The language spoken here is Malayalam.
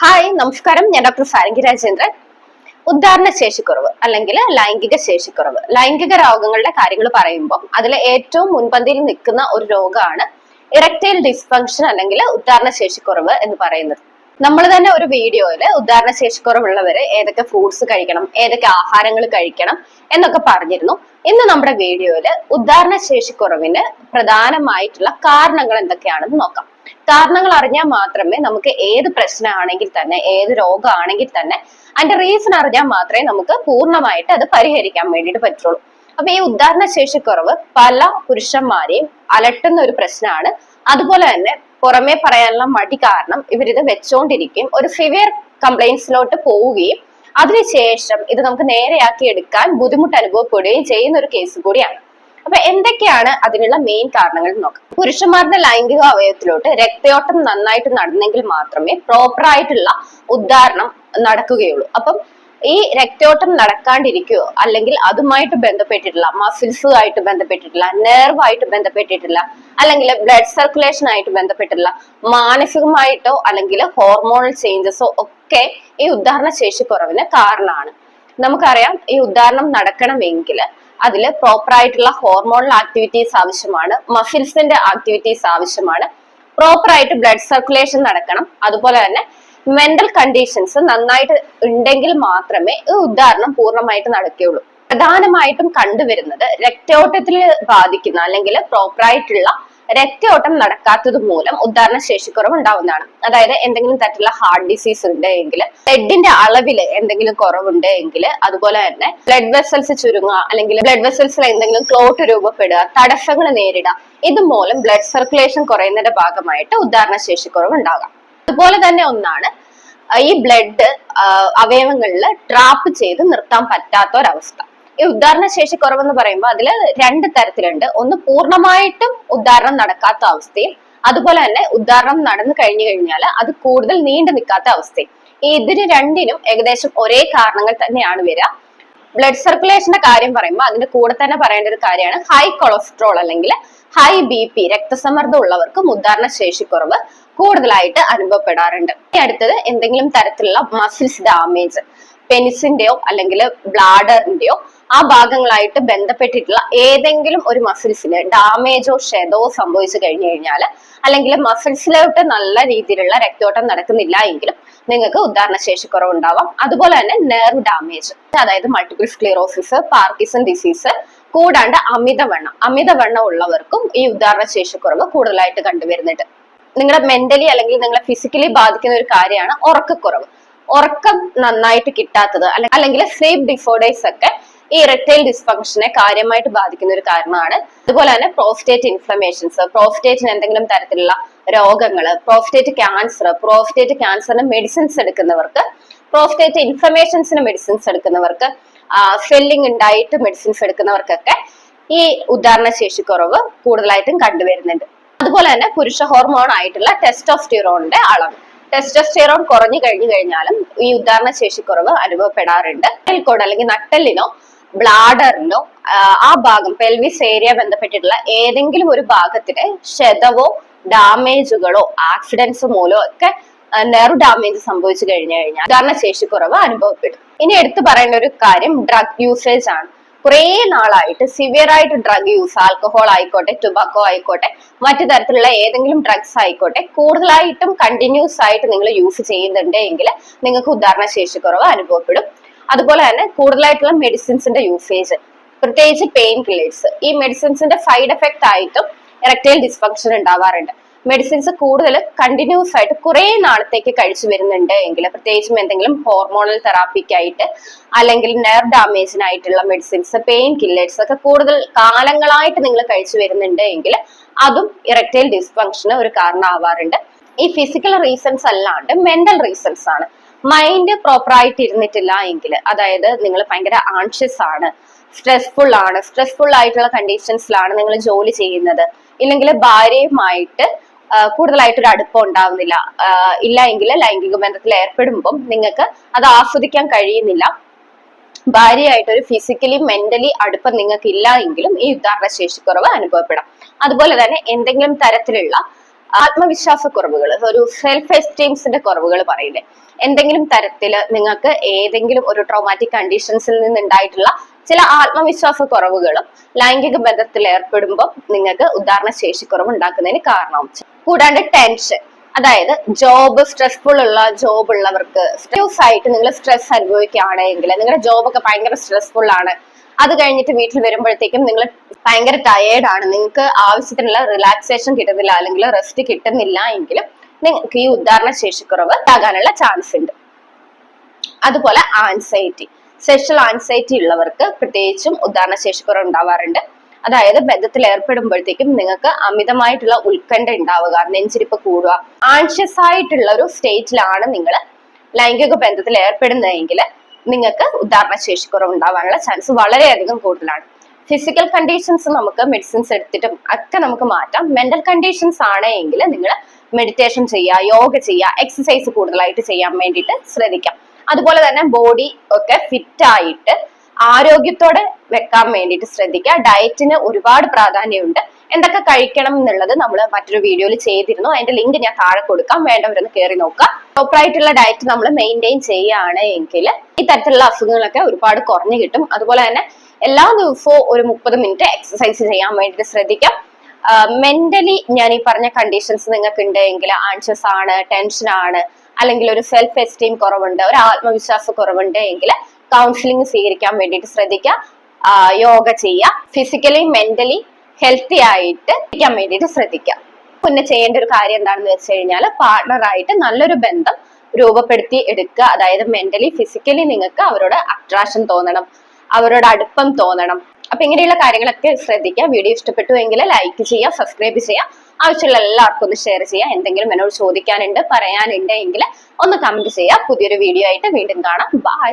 ഹായ് നമസ്കാരം. ഞാൻ ഡോക്ടർ സാരംഗി രാജേന്ദ്രൻ. ഉദ്ധാരണ ശേഷിക്കുറവ് അല്ലെങ്കിൽ ലൈംഗിക ശേഷിക്കുറവ്. ലൈംഗിക രോഗങ്ങളുടെ കാര്യങ്ങൾ പറയുമ്പോൾ അതിൽ ഏറ്റവും മുൻപന്തിയിൽ നിൽക്കുന്ന ഒരു രോഗമാണ് ഇറക്റ്റൈൽ ഡിസ്ഫങ്ഷൻ അല്ലെങ്കിൽ ഉദ്ധാരണ ശേഷിക്കുറവ് എന്ന് പറയുന്നത്. നമ്മൾ തന്നെ ഒരു വീഡിയോയിൽ ഉദ്ധാരണ ശേഷിക്കുറവുള്ളവര് ഏതൊക്കെ ഫ്രൂട്ട്സ് കഴിക്കണം ഏതൊക്കെ ആഹാരങ്ങൾ കഴിക്കണം എന്നൊക്കെ പറഞ്ഞിരുന്നു. ഇന്ന് നമ്മുടെ വീഡിയോയിൽ ഉദ്ധാരണ ശേഷിക്കുറവിന് പ്രധാനമായിട്ടുള്ള കാരണങ്ങൾ എന്തൊക്കെയാണെന്ന് നോക്കാം. കാരണങ്ങൾ അറിഞ്ഞാൽ മാത്രമേ നമുക്ക് ഏത് പ്രശ്നമാണെങ്കിൽ തന്നെ ഏത് രോഗമാണെങ്കിൽ തന്നെ അതിന്റെ റീസൺ അറിഞ്ഞാൽ മാത്രമേ നമുക്ക് പൂർണമായിട്ട് അത് പരിഹരിക്കാൻ വേണ്ടിയിട്ട് പറ്റുള്ളൂ. അപ്പൊ ഈ ഉദാഹരണ ശേഷിക്കുറവ് പല പുരുഷന്മാരെയും അലട്ടുന്ന ഒരു പ്രശ്നമാണ്. അതുപോലെ തന്നെ പുറമേ പറയാനുള്ള മടി കാരണം ഇവരിത് വെച്ചോണ്ടിരിക്കുകയും ഒരു സിവിയർ കംപ്ലൈൻസിലോട്ട് പോവുകയും അതിനുശേഷം ഇത് നമുക്ക് നേരെയാക്കി എടുക്കാൻ ബുദ്ധിമുട്ട് അനുഭവപ്പെടുകയും ചെയ്യുന്ന ഒരു കേസ് കൂടിയാണ്. അപ്പൊ എന്തൊക്കെയാണ് അതിനുള്ള മെയിൻ കാരണങ്ങൾ നോക്കാം. പുരുഷന്മാരുടെ ലൈംഗിക അവയവത്തിലോട്ട് രക്തയോട്ടം നന്നായിട്ട് നടന്നെങ്കിൽ മാത്രമേ പ്രോപ്പർ ആയിട്ടുള്ള ഉദ്ധാരണം നടക്കുകയുള്ളൂ. അപ്പം ഈ രക്തയോട്ടം നടക്കാണ്ടിരിക്കുകയോ അല്ലെങ്കിൽ അതുമായിട്ട് ബന്ധപ്പെട്ടിട്ടുള്ള മസിൽസുമായിട്ട് ബന്ധപ്പെട്ടിട്ടുള്ള നെർവായിട്ട് ബന്ധപ്പെട്ടിട്ടില്ല അല്ലെങ്കിൽ ബ്ലഡ് സർക്കുലേഷൻ ആയിട്ട് ബന്ധപ്പെട്ടിട്ടുള്ള മാനസികമായിട്ടോ അല്ലെങ്കിൽ ഹോർമോണൽ ചേഞ്ചസോ ഒക്കെ ഈ ഉദ്ധാരണ ശേഷി കുറവിന് കാരണമാണ്. നമുക്കറിയാം ഈ ഉദ്ധാരണം നടക്കണമെങ്കിൽ അതിൽ പ്രോപ്പർ ആയിട്ടുള്ള ഹോർമോണൽ ആക്ടിവിറ്റീസ് ആവശ്യമാണ് മസിൽസിന്റെ ആക്ടിവിറ്റീസ് ആവശ്യമാണ്. പ്രോപ്പർ ആയിട്ട് ബ്ലഡ് സർക്കുലേഷൻ നടക്കണം. അതുപോലെ തന്നെ മെന്റൽ കണ്ടീഷൻസ് നന്നായിട്ട് ഉണ്ടെങ്കിൽ മാത്രമേ ഈ ഉദാഹരണം പൂർണമായിട്ട് നടക്കുകയുള്ളൂ. പ്രധാനമായിട്ടും കണ്ടുവരുന്നത് രക്തയോട്ടത്തിൽ ബാധിക്കുന്ന അല്ലെങ്കിൽ പ്രോപ്പർ ആയിട്ടുള്ള രക്തയോട്ടം നടക്കാത്തത് മൂലം ഉദാഹരണ ശേഷിക്കുറവ് ഉണ്ടാവുന്നതാണ് അതായത് എന്തെങ്കിലും തരത്തിലുള്ള ഹാർട്ട് ഡിസീസ് ഉണ്ട് എങ്കിൽ ബ്ലഡിന്റെ അളവിൽ എന്തെങ്കിലും കുറവുണ്ട് എങ്കിൽ അതുപോലെ തന്നെ ബ്ലഡ് വെസൽസ് ചുരുങ്ങുക അല്ലെങ്കിൽ ബ്ലഡ് വെസൽസിൽ എന്തെങ്കിലും ക്ലോട്ട് രൂപപ്പെടുക തടസ്സങ്ങൾ നേരിടുക ഇതുമൂലം ബ്ലഡ് സർക്കുലേഷൻ കുറയുന്നതിന്റെ ഭാഗമായിട്ട് ഉദാഹരണ ശേഷിക്കുറവ് ഉണ്ടാകാം അതുപോലെ തന്നെ ഒന്നാണ് ഈ ബ്ലഡ് അവയവങ്ങളിൽ ട്രാപ്പ് ചെയ്ത് നിർത്താൻ പറ്റാത്ത ഒരവസ്ഥ. ഈ ഉദ്ധാരണ ശേഷി കുറവെന്ന് പറയുമ്പോൾ അതിൽ രണ്ട് തരത്തിലുണ്ട്. ഒന്ന് പൂർണമായിട്ടും ഉദ്ധാരണം നടക്കാത്ത അവസ്ഥയും അതുപോലെ തന്നെ ഉദ്ധാരണം നടന്നു കഴിഞ്ഞു കഴിഞ്ഞാൽ അത് കൂടുതൽ നീണ്ടു നിൽക്കാത്ത അവസ്ഥയും. ഈ ഇതിന് രണ്ടിനും ഏകദേശം ഒരേ കാരണങ്ങൾ തന്നെയാണ് വരിക. ബ്ലഡ് സർക്കുലേഷന്റെ കാര്യം പറയുമ്പോൾ അതിന്റെ കൂടെ തന്നെ പറയേണ്ട ഒരു കാര്യമാണ്. ഹൈ കൊളസ്ട്രോൾ അല്ലെങ്കിൽ ഹൈ ബി പി രക്തസമ്മർദ്ദം ഉള്ളവർക്ക് ശേഷി ശേഷിക്കുറവ് കൂടുതലായിട്ട് അനുഭവപ്പെടാറുണ്ട്. അടുത്തത് എന്തെങ്കിലും തരത്തിലുള്ള മസിൽസ് ഡാമേജ് പെനിസിന്റെയോ അല്ലെങ്കിൽ ബ്ലാഡറിന്റെയോ ആ ഭാഗങ്ങളായിട്ട് ബന്ധപ്പെട്ടിട്ടുള്ള ഏതെങ്കിലും ഒരു മസിൽസിന് ഡാമേജോ ക്ഷതോ സംഭവിച്ചു കഴിഞ്ഞു കഴിഞ്ഞാൽ അല്ലെങ്കിൽ മസിൽസിലോട്ട് നല്ല രീതിയിലുള്ള രക്തോട്ടം നടക്കുന്നില്ല എങ്കിലും നിങ്ങൾക്ക് ഉദാഹരണ ശേഷിക്കുറവ് ഉണ്ടാവാം അതുപോലെ തന്നെ നെർവ് ഡാമേജ് അതായത് മൾട്ടിപ്പിൾ സ്ക്ലിറോസിസ് പാർക്കിസൺ ഡിസീസ് കൂടാണ്ട് അമിതവണ്ണം. അമിതവണ്ണം ഉള്ളവർക്കും ഈ ഉദാഹരണ ശേഷിക്കുറവ് കൂടുതലായിട്ട് കണ്ടുവരുന്നുണ്ട്. നിങ്ങളെ മെന്റലി അല്ലെങ്കിൽ നിങ്ങളെ ഫിസിക്കലി ബാധിക്കുന്ന ഒരു കാര്യമാണ് ഉറക്കക്കുറവ്. ഉറക്കം നന്നായിട്ട് കിട്ടാത്തത് അല്ലെ- അല്ലെങ്കിൽ സ്ലീപ്പ് ഡിഫോർഡേഴ്സ് ഒക്കെ ഈ ഇറക്ടൈൽ ഡിസ്ഫങ്ഷനെ കാര്യമായിട്ട് ബാധിക്കുന്ന ഒരു കാരണമാണ്. അതുപോലെ തന്നെ പ്രോസ്റ്റേറ്റ് ഇൻഫ്ലമേഷൻസ് പ്രോസ്റ്റേറ്റിന് എന്തെങ്കിലും തരത്തിലുള്ള രോഗങ്ങൾ പ്രോസ്റ്റേറ്റ് ക്യാൻസർ പ്രോസ്റ്റേറ്റ് ക്യാൻസറിന് മെഡിസിൻസ് എടുക്കുന്നവർക്ക് പ്രോസ്റ്റേറ്റ് ഇൻഫ്ലമേഷൻസിന് മെഡിസിൻസ് എടുക്കുന്നവർക്ക് സ്വെല്ലിംഗ് ഉണ്ടായിട്ട് മെഡിസിൻസ് എടുക്കുന്നവർക്കൊക്കെ ഈ ഉദാഹരണ കുറവ് കൂടുതലായിട്ടും കണ്ടുവരുന്നുണ്ട്. അതുപോലെ തന്നെ പുരുഷ ഹോർമോൺ ആയിട്ടുള്ള ടെസ്റ്റോസ്റ്റിറോണിന്റെ അളവ്. ടെസ്റ്റോസ്റ്റിറോൺ കുറഞ്ഞു കഴിഞ്ഞു കഴിഞ്ഞാലും ഈ ഉദാഹരണ ശേഷിക്കുറവ് അനുഭവപ്പെടാറുണ്ട്. കോഡ് അല്ലെങ്കിൽ നട്ടലിനോ ബ്ലാഡറിനോ ആ ഭാഗം പെൽവിസ് ഏരിയ ബന്ധപ്പെട്ടിട്ടുള്ള ഏതെങ്കിലും ഒരു ഭാഗത്തിന് ക്ഷതവോ ഡാമേജുകളോ ആക്സിഡൻസ് മൂലമോ ഒക്കെ നെർവ് ഡാമേജ് സംഭവിച്ചു കഴിഞ്ഞു കഴിഞ്ഞാൽ ഉദാഹരണ ശേഷിക്കുറവ് അനുഭവപ്പെടും. ഇനി എടുത്തു പറയേണ്ട ഒരു കാര്യം ഡ്രഗ് യൂസേജ് ആണ്. കുറേ നാളായിട്ട് സിവിയർ ആയിട്ട് ഡ്രഗ് യൂസ് ആൽക്കഹോൾ ആയിക്കോട്ടെ ടുബാക്കോ ആയിക്കോട്ടെ മറ്റു തരത്തിലുള്ള ഏതെങ്കിലും ഡ്രഗ്സ് ആയിക്കോട്ടെ കൂടുതലായിട്ടും കണ്ടിന്യൂസ് ആയിട്ട് നിങ്ങൾ യൂസ് ചെയ്യുന്നുണ്ട് എങ്കിൽ നിങ്ങൾക്ക് ഉദാഹരണ കുറവ് അനുഭവപ്പെടും. അതുപോലെ തന്നെ കൂടുതലായിട്ടുള്ള മെഡിസിൻസിന്റെ യൂസേജ് പ്രത്യേകിച്ച് പെയിൻ കില്ലേഴ്സ് ഈ മെഡിസിൻസിന്റെ സൈഡ് എഫക്ട് ആയിട്ടും ഇറക്റ്റൈൽ ഡിസ്ഫങ്ഷൻ ഉണ്ടാവാറുണ്ട്. മെഡിസിൻസ് കൂടുതൽ കണ്ടിന്യൂസ് ആയിട്ട് കുറെ നാളത്തേക്ക് കഴിച്ചു വരുന്നുണ്ട് എങ്കിൽ പ്രത്യേകിച്ചും എന്തെങ്കിലും ഹോർമോണൽ തെറാപ്പിക്കായിട്ട് അല്ലെങ്കിൽ നെർവ് ഡാമേജിനായിട്ടുള്ള മെഡിസിൻസ് പെയിൻ കില്ലേഴ്സ് ഒക്കെ കൂടുതൽ കാലങ്ങളായിട്ട് നിങ്ങൾ കഴിച്ചു വരുന്നുണ്ട് എങ്കിൽ അതും ഇറക്ടൈൽ ഡിസ്ഫങ്ഷന് ഒരു കാരണമാവാറുണ്ട്. ഈ ഫിസിക്കൽ റീസൺസ് അല്ലാണ്ട് മെന്റൽ റീസൺസ് ആണ്. മൈൻഡ് പ്രോപ്പറായിട്ട് ഇരുന്നിട്ടില്ല എങ്കിൽ അതായത് നിങ്ങൾ ഭയങ്കര ആൺഷ്യസ് ആണ് സ്ട്രെസ്ഫുൾ ആണ് സ്ട്രെസ്ഫുൾ ആയിട്ടുള്ള കണ്ടീഷൻസിലാണ് നിങ്ങൾ ജോലി ചെയ്യുന്നത്. ഇല്ലെങ്കിൽ ഭാര്യയുമായിട്ട് കൂടുതലായിട്ട് ഒരു അടുപ്പം ഉണ്ടാവുന്നില്ല. ഇല്ല എങ്കിൽ ലൈംഗിക ബന്ധത്തിൽ ഏർപ്പെടുമ്പോൾ നിങ്ങൾക്ക് അത് ആസ്വദിക്കാൻ കഴിയുന്നില്ല. ഭാര്യയായിട്ട് ഒരു ഫിസിക്കലി മെന്റലി അടുപ്പം നിങ്ങൾക്ക് ഇല്ല എങ്കിലും ഈ ഉദാഹരണ ശേഷിക്കുറവ് അനുഭവപ്പെടാം. അതുപോലെ തന്നെ എന്തെങ്കിലും തരത്തിലുള്ള ആത്മവിശ്വാസക്കുറവുകൾ ഒരു സെൽഫ് എസ്റ്റീംസിന്റെ കുറവുകൾ പറയില്ലേ എന്തെങ്കിലും തരത്തിൽ നിങ്ങൾക്ക് ഏതെങ്കിലും ഒരു ട്രോമാറ്റിക് കണ്ടീഷൻസിൽ നിന്ന് ഉണ്ടായിട്ടുള്ള ചില ആത്മവിശ്വാസ കുറവുകളും ലൈംഗിക ബന്ധത്തിൽ ഏർപ്പെടുമ്പോൾ നിങ്ങൾക്ക് ഉദാഹരണ ശേഷിക്കുറവ് ഉണ്ടാക്കുന്നതിന് കാരണം. കൂടാണ്ട് ടെൻഷൻ അതായത് ജോബ് സ്ട്രെസ്ഫുൾ ഉള്ള ജോബ് ഉള്ളവർക്ക് സ്ട്രെസ് ആയിട്ട് നിങ്ങൾ സ്ട്രെസ് അനുഭവിക്കുകയാണെങ്കിൽ നിങ്ങളുടെ ജോബൊക്കെ ഭയങ്കര സ്ട്രെസ്ഫുൾ ആണ്. അത് കഴിഞ്ഞിട്ട് വീട്ടിൽ വരുമ്പോഴത്തേക്കും നിങ്ങൾ ഭയങ്കര ടയേർഡ് ആണ്. നിങ്ങൾക്ക് ആവശ്യത്തിനുള്ള റിലാക്സേഷൻ കിട്ടുന്നില്ല അല്ലെങ്കിൽ റെസ്റ്റ് കിട്ടുന്നില്ല എങ്കിലും നിങ്ങൾക്ക് ഈ ഉദാഹരണ ശേഷിക്കുറവ് ഉണ്ടാകാനുള്ള ചാൻസ് ഉണ്ട്. അതുപോലെ ആൻസൈറ്റി സെക്ഷൽ ആൻസൈറ്റി ഉള്ളവർക്ക് പ്രത്യേകിച്ചും ഉദാഹരണ ശേഷിക്കുറവ് ഉണ്ടാവാറുണ്ട്. അതായത് ബന്ധത്തിൽ ഏർപ്പെടുമ്പോഴത്തേക്കും നിങ്ങൾക്ക് അമിതമായിട്ടുള്ള ഉത്കണ്ഠ ഉണ്ടാവുക നെഞ്ചിരിപ്പ് കൂടുക ആൻഷ്യസ് ആയിട്ടുള്ള ഒരു സ്റ്റേറ്റിലാണ് നിങ്ങൾ ലൈംഗിക ബന്ധത്തിൽ ഏർപ്പെടുന്നതെങ്കിൽ നിങ്ങൾക്ക് ഉദാഹരണ ശേഷിക്കുറവ് ഉണ്ടാവാനുള്ള ചാൻസ് വളരെയധികം കൂടുതലാണ്. ഫിസിക്കൽ കണ്ടീഷൻസ് നമുക്ക് മെഡിസിൻസ് എടുത്തിട്ടും ഒക്കെ നമുക്ക് മാറ്റാം. മെന്റൽ കണ്ടീഷൻസ് ആണ് എങ്കിൽ നിങ്ങൾ മെഡിറ്റേഷൻ ചെയ്യുക യോഗ ചെയ്യുക എക്സസൈസ് കൂടുതലായിട്ട് ചെയ്യാൻ വേണ്ടിയിട്ട് ശ്രദ്ധിക്കാം. അതുപോലെ തന്നെ ബോഡി ഒക്കെ ഫിറ്റ് ആയിട്ട് ആരോഗ്യത്തോടെ വെക്കാൻ വേണ്ടിയിട്ട് ശ്രദ്ധിക്കുക. ഡയറ്റിന് ഒരുപാട് പ്രാധാന്യമുണ്ട്. എന്തൊക്കെ കഴിക്കണം എന്നുള്ളത് നമ്മൾ മറ്റൊരു വീഡിയോയിൽ ചെയ്തിരുന്നു. അതിന്റെ ലിങ്ക് ഞാൻ താഴെ കൊടുക്കാം. വേണ്ടവരൊന്ന് കയറി നോക്കാം പ്രോപ്പറായിട്ടുള്ള ഡയറ്റ് നമ്മൾ മെയിന്റെയിൻ ചെയ്യുകയാണ് എങ്കിൽ ഈ തരത്തിലുള്ള അസുഖങ്ങളൊക്കെ ഒരുപാട് കുറഞ്ഞു കിട്ടും. അതുപോലെ തന്നെ എല്ലാ ദിവസവും ഒരു മുപ്പത് മിനിറ്റ് എക്സസൈസ് ചെയ്യാൻ വേണ്ടിയിട്ട് ശ്രദ്ധിക്കാം. മെന്റലി ഞാൻ ഈ പറഞ്ഞ കണ്ടീഷൻസ് നിങ്ങൾക്ക് ഉണ്ടെങ്കിൽ ആൻഷ്യസ് ആണ് ടെൻഷൻ ആണ് അല്ലെങ്കിൽ ഒരു സെൽഫ് എസ്റ്റീം കുറവുണ്ട് ഒരു ആത്മവിശ്വാസ കുറവുണ്ട് എങ്കിൽ കൗൺസിലിംഗ് സ്വീകരിക്കാൻ വേണ്ടിയിട്ട് ശ്രദ്ധിക്കുക യോഗ ചെയ്യുക ഫിസിക്കലി മെന്റലി ഹെൽത്തി ആയിട്ട് ഇരിക്കാൻ വേണ്ടിയിട്ട് ശ്രദ്ധിക്കുക. പിന്നെ ചെയ്യേണ്ട ഒരു കാര്യം എന്താണെന്ന് വെച്ച് കഴിഞ്ഞാൽ പാർട്ണറായിട്ട് നല്ലൊരു ബന്ധം രൂപപ്പെടുത്തി എടുക്കുക. അതായത് മെന്റലി ഫിസിക്കലി നിങ്ങൾക്ക് അവരോട് അട്രാക്ഷൻ തോന്നണം അവരോട് അടുപ്പം തോന്നണം. അപ്പൊ ഇങ്ങനെയുള്ള കാര്യങ്ങളൊക്കെ ശ്രദ്ധിക്കുക. വീഡിയോ ഇഷ്ടപ്പെട്ടു എങ്കിൽ ലൈക്ക് ചെയ്യുക സബ്സ്ക്രൈബ് ചെയ്യുക. ആവശ്യമുള്ള എല്ലാവർക്കും ഒന്ന് ഷെയർ ചെയ്യുക. എന്തെങ്കിലും എന്നോട് ചോദിക്കാനുണ്ട് പറയാനുണ്ട് എങ്കിൽ ഒന്ന് കമന്റ് ചെയ്യുക. പുതിയൊരു വീഡിയോ ആയിട്ട് വീണ്ടും കാണാം. ബൈ